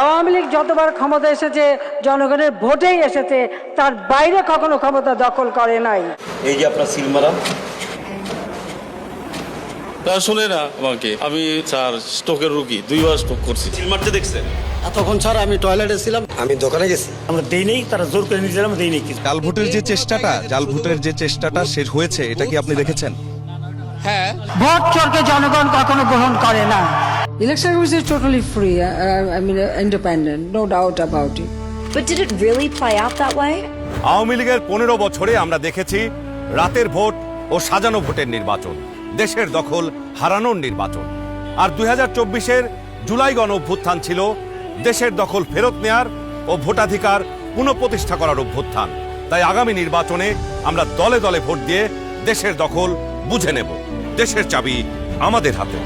আওয়ামী লীগ যতবার ক্ষমতা এসেছে জনগণের ভোটেই এসেছে তার বাইরে কখনো ক্ষমতা দখল করে নাই। এই যে আপনার সিলমারা। তা না আমাকে। আমি স্যার স্ট্রোকের রুগী দুইবার স্ট্রোক করছি। সিল মারতে দেখছেন? তখন স্যার আমি টয়লেটে ছিলাম। আমি দোকানে গেছি। আমরা দেই নেই তারা জোর করে নিয়ে আমি দেই নেই কিছু। জাল ভোটের যে চেষ্টাটা জাল ভোটের যে চেষ্টাটা শেষ হয়েছে এটা কি আপনি দেখেছেন? হ্যাঁ ভোট চোরকে জনগণ কখনো গ্রহণ করে না। Election was totally free. Uh, I mean, uh, independent, no doubt about it. But did it really play out that way? Awami লীগের পনেরো বছরে আমরা দেখেছি রাতের ভোট ও সাজানো ভোটের নির্বাচন দেশের দখল হারানোর নির্বাচন আর দুই হাজার চব্বিশের জুলাই গণ অভ্যুত্থান ছিল দেশের দখল ফেরত নেয়ার ও ভোটাধিকার পুনঃপ্রতিষ্ঠা করার অভ্যুত্থান তাই আগামী নির্বাচনে আমরা দলে দলে ভোট দিয়ে দেশের দখল বুঝে নেব দেশের চাবি আমাদের হাতে